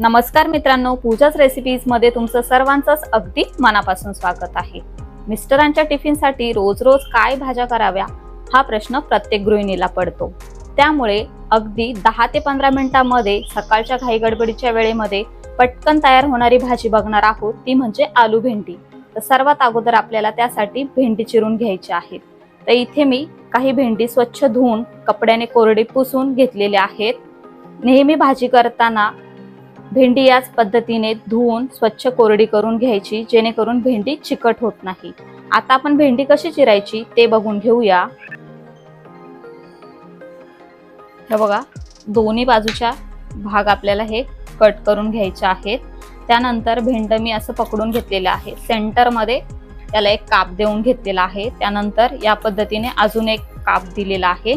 नमस्कार मित्रांनो पूजाच रेसिपीजमध्ये तुमचं सर्वांचंच अगदी मनापासून स्वागत आहे. मिस्टरांच्या टिफिनसाठी रोज रोज काय भाज्या कराव्या हा प्रश्न प्रत्येक गृहिणीला पडतो. त्यामुळे अगदी दहा ते पंधरा मिनिटांमध्ये सकाळच्या घाई गडबडीच्या वेळेमध्ये पटकन तयार होणारी भाजी बघणार आहोत ती म्हणजे आलू भेंडी. तर सर्वात अगोदर आपल्याला त्यासाठी भेंडी चिरून घ्यायची आहेत तर इथे मी काही भेंडी स्वच्छ धुवून कपड्याने कोरडी पुसून घेतलेल्या आहेत. नेहमी भाजी करताना भेंडी याच पद्धतीने धुवून स्वच्छ कोरडी करून घ्यायची जेणेकरून भेंडी चिकट होत नाही. आता आपण भेंडी कशी चिरायची ते बघून घेऊया. हे बघा दोन्ही बाजूच्या भाग आपल्याला हे कट करून घ्यायचे आहेत. त्यानंतर भेंड मी असं पकडून घेतलेलं आहे. सेंटरमध्ये त्याला एक काप देऊन घेतलेला आहे. त्यानंतर या पद्धतीने अजून एक काप दिलेला आहे.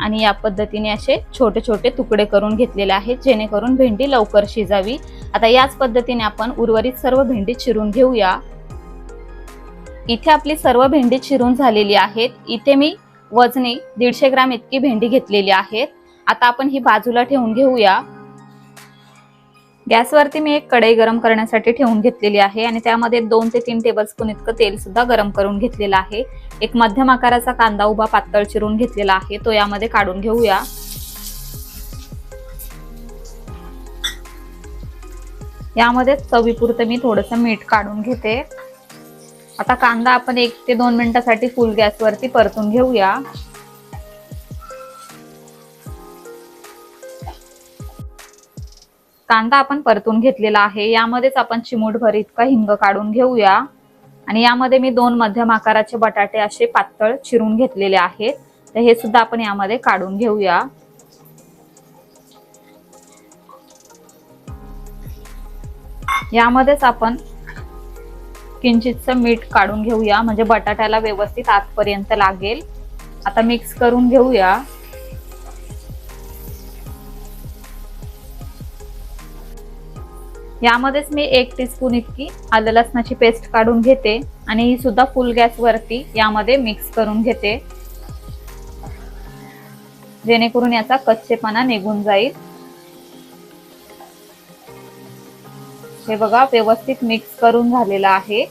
आणि या पद्धतीने असे छोटे छोटे तुकडे करून घेतलेले आहेत जेणेकरून भेंडी लवकर शिजावी. आता याच पद्धतीने आपण उर्वरित सर्व भेंडी चिरून घेऊया. इथे आपली सर्व भेंडी चिरून झालेली आहेत. इथे मी वजनी दीडशे ग्राम इतकी भेंडी घेतलेली आहेत. आता आपण ही बाजूला ठेवून घेऊया. गॅसवरती मी एक कढई गरम करण्यासाठी ठेवून घेतलेली आहे आणि त्यामध्ये दोन ते तीन टेबलस्पून इतकं तेल सुद्धा गरम करून घेतलेलं आहे. एक मध्यम आकाराचा कांदा उभा पातळ चिरून घेतलेला आहे. तो यामध्ये काढून घेऊया. यामध्ये चवीपुरतं मी थोडंसं मीठ काढून घेते. आता कांदा आपण एक ते दोन मिनिटासाठी फुल गॅसवरती परतून घेऊया. कांदा आपण परतून घेतलेला आहे. यामध्येच आपण चिमूटभर इतका हिंग काढून घेऊया. आणि यामध्ये मी दोन मध्यम आकाराचे बटाटे असे पातळ चिरून घेतलेले आहेत. तर हे सुद्धा आपण यामध्ये काढून घेऊया. यामध्येच आपण किंचितचं मीठ काढून घेऊया. म्हणजे बटाट्याला व्यवस्थित आतपर्यंत लागेल. आता मिक्स करून घेऊया. यामध्येच मी एक टीस्पून इतकी आलं लसणाची पेस्ट काढून घेते आणि ही सुद्धा फुल गॅस वरती यामध्ये मिक्स करून घेते. जेणेकरून याचा कच्चेपणा निघून जाईल. हे बघा व्यवस्थित मिक्स करून झालेला आहे.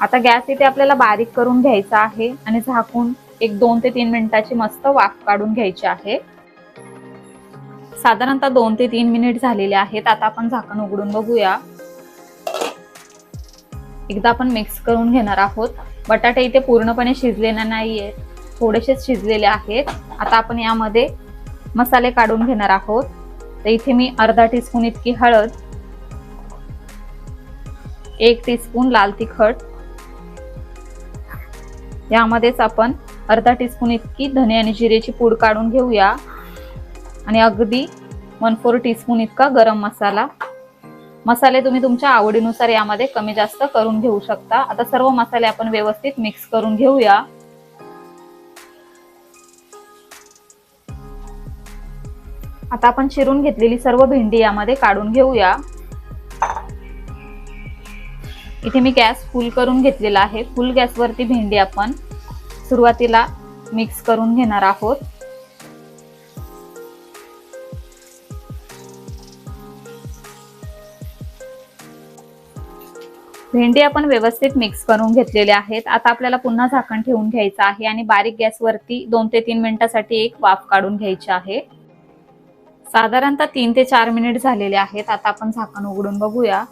आता गॅस इथे आपल्याला बारीक करून घ्यायचा आहे आणि झाकून एक दोन ते तीन मिनिटाची मस्त वाफ काढून घ्यायची आहे. साधारणतः दोन ते तीन मिनिट झालेले आहेत. आता आपण झाकण उघडून बघूया. एकदा आपण मिक्स करून घेणार आहोत. बटाटे इथे पूर्णपणे शिजलेले नाहीये. थोडेसेच शिजलेले आहेत. आता आपण यामध्ये मसाले काढून घेणार आहोत. तर इथे मी अर्धा टीस्पून इतकी हळद एक टीस्पून लाल तिखट यामध्येच आपण अर्धा टीस्पून इतकी धने आणि जिरेची पूड काढून घेऊया. आणि अगदी वन फोर टीस्पून इतका गरम मसाला. मसाले तुम्ही तुमच्या आवडीनुसार यामध्ये कमी जास्त करून घेऊ शकता. आता सर्व मसाले आपण व्यवस्थित मिक्स करून घेऊया. आता आपण चिरून घेतलेली सर्व भेंडी यामध्ये काढून घेऊया. इथे मी गॅस फुल करून घेतलेला आहे. फुल गॅसवरती भेंडी आपण सुरुवातीला मिक्स करून घेणार आहोत. भेंडी आपण व्यवस्थित मिक्स करून घेतलेले आहेत. आता आपल्याला पुन्हा झाकण ठेवून घ्यायचं आहे आणि बारीक गॅसवरती दोन ते तीन मिनिटासाठी एक वाफ काढून घ्यायची आहे. साधारणतः तीन ते चार मिनिट झालेले आहेत. आता आपण झाकण उघडून बघूया.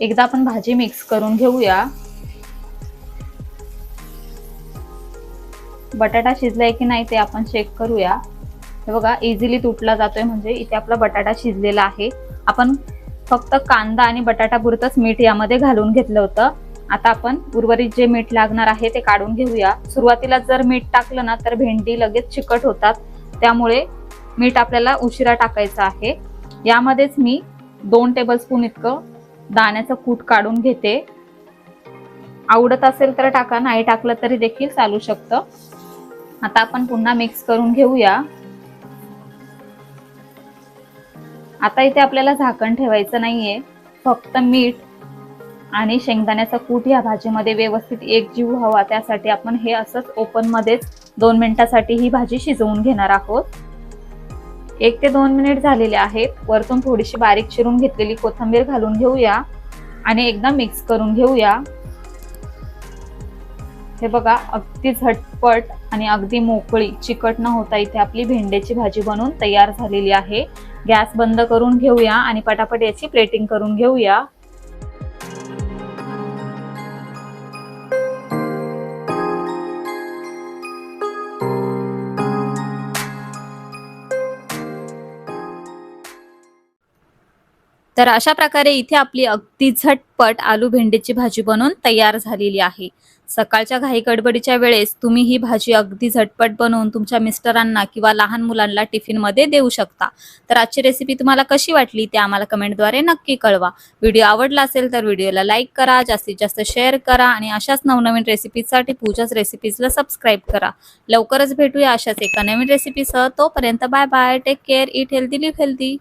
एकदा आपण भाजी मिक्स करून घेऊया. बटाटा शिजलाय की नाही ते आपण चेक करूया. हे बघा इझिली तुटला जातोय. म्हणजे इथे आपला बटाटा शिजलेला आहे. आपण फक्त कांदा आणि बटाटा पुरतच मीठ यामध्ये घालून घेतलं होतं. आता आपण उर्वरित जे मीठ लागणार आहे ते काढून घेऊया. सुरुवातीला जर मीठ टाकलं ना तर भेंडी लगेच चिकट होतात. त्यामुळे मीठ आपल्याला उशिरा टाकायचं आहे. यामध्येच मी दोन टेबलस्पून इतकं दाण्याचं कूट काढून घेते. आवडत असेल तर टाका नाही टाकलं तरी देखील चालू शकतं. आता आपण पुन्हा मिक्स करून घेऊया. आता इथे आपल्याला झाकण ठेवायचं नाहीये. फक्त मीठ आणि शेंगदाण्याचा कूट या भाजीमध्ये व्यवस्थित एक जीव हवा त्यासाठी आपण हे असंच ओपनमध्येच दोन मिनिटासाठी ही भाजी शिजवून घेणार आहोत. एक ते दोन मिनिट झालेले आहेत. वरतून थोडीशी बारीक चिरून घेतलेली कोथिंबीर घालून घेऊया आणि एकदा मिक्स करून घेऊया. हे बघा अगदी झटपट आणि अगदी मोकळी चिकट न होता इथे आपली भेंड्याची भाजी बनवून तयार झालेली आहे. गॅस बंद करून घेऊया आणि पटापट याची प्लेटिंग करून घेऊया. तर अशा प्रकारे इथे आपली अगदी झटपट आलू भेंडीची भाजी बनवून तयार झालेली आहे. सकाळच्या घाई गडबडीच्या वेळेस तुम्ही ही भाजी अगदी झटपट बनवून तुमच्या मिस्टरांना किंवा लहान मुलांना टिफिनमध्ये देऊ शकता. तर आजची रेसिपी तुम्हाला कशी वाटली ते आम्हाला कमेंटद्वारे नक्की कळवा. व्हिडिओ आवडला असेल तर व्हिडिओला लाईक करा जास्तीत जास्त शेअर करा आणि अशाच नवनवीन रेसिपीजसाठी पूजाच रेसिपीजला सबस्क्राईब करा. लवकरच भेटूया अशाच एका नवीन रेसिपीसह तोपर्यंत bye bye take care eat healthy live healthy